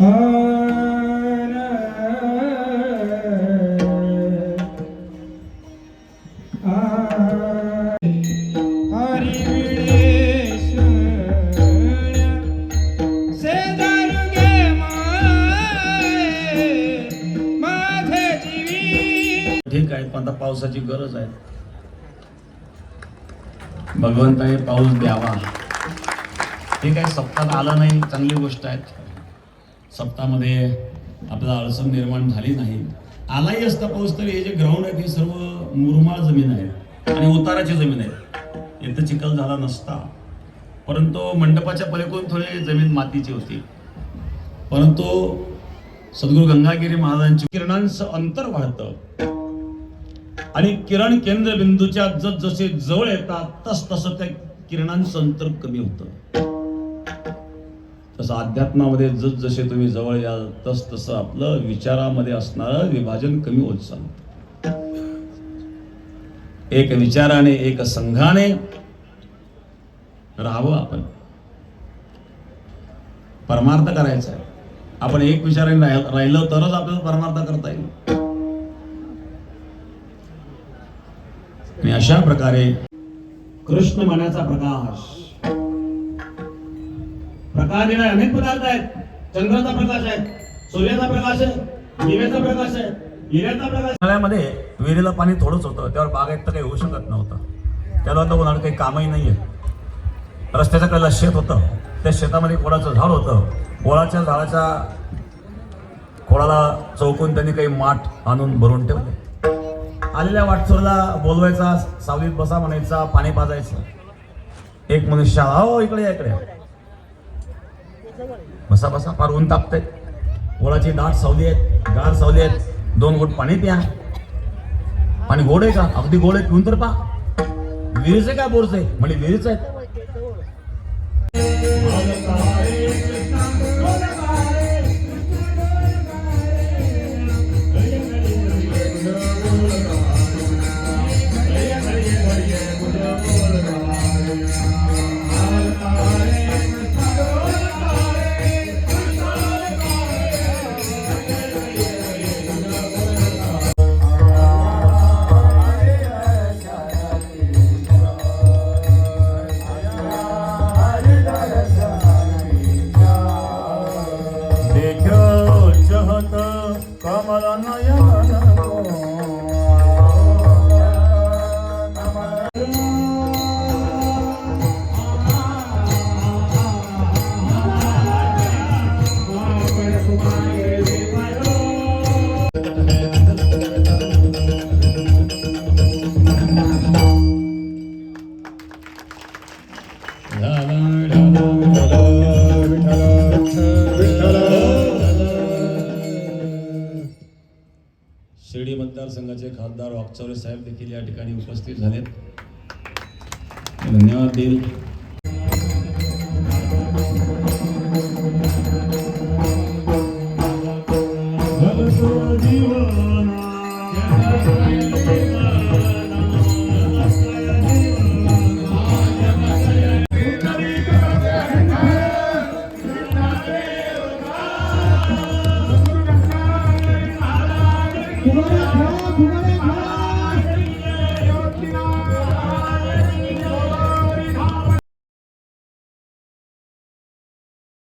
ठीक आहे पण आता पावसाची गरज आहे. भगवंताने पाऊस द्यावा. ठीक आहे सप्ताह आलं नाही चांगली गोष्ट आहे. सप्तामध्ये आपला अडचण निर्माण झाली नाही. आलाही असता पाऊस तर हे जे ग्राउंड आहे ते सर्व मुरमाळ जमीन आहे आणि उताराची जमीन आहे इथं चिखल झाला नसता. परंतु मंडपाच्या पलीकडून थोडी जमीन मातीची होती. परंतु सद्गुरू गंगागिरी महाराजांची किरणांचं अंतर वाढतं. आणि किरण केंद्रबिंदूच्या जस जसे जवळ येतात तस तसं त्या किरणांचं अंतर कमी होतं. जसं अध्यात्मामध्ये जस जसे तुम्ही जवळ याल तस तसं आपलं विचारामध्ये असणारं विभाजन कमी होत चालतं एक विचाराने एक संघाने राहावं आपण. परमार्थ करायचा आहे. आपण एक विचाराने राहिलं तरच आपल्याला परमार्थ करता येईल. आणि अशा प्रकारे कृष्ण मनाचा प्रकाश प्रकाश देणारे अनेक पदार्थ आहेत. चंद्राचा प्रकाश आहे सूर्याचा प्रकाश आहे दिव्याचा प्रकाश आहे हिऱ्याचा प्रकाश उन्हाळ्यामध्ये विहिरीला पाणी थोडंच होतं त्यावर बागायत तर काही होऊ शकत नव्हतं. त्याला आता उन्हाळ्यात काही कामही नाहीये. रस्त्याच्या कडेला शेत होतं. त्या शेतामध्ये कोळाचं झाड होतं. कोळाच्या झाडाच्या कोळाला चौकून त्यांनी काही माठ आणून भरून ठेवले. आलेल्या वाटसोरला बोलवायचा सावलीत बसा म्हणायचा पाणी पाजायचं. एक मनुष्य हो इकडे या, इकडे बसा बसा फार ऊन तापतंय ओळाची दाट सावली आहेत गार सावली आहेत. दोन गोट पाणी प्या. पाणी गोड आहे का? अगदी गोड आहे. पिऊन तर पा. विहिरीचं काय बोरचं आहे? म्हणजे विहिरीच आहे. Kamal anaya मतदारसंघाचे खासदार वाकचौरे साहेब देखील या ठिकाणी उपस्थित झालेत. धन्यवाद देईल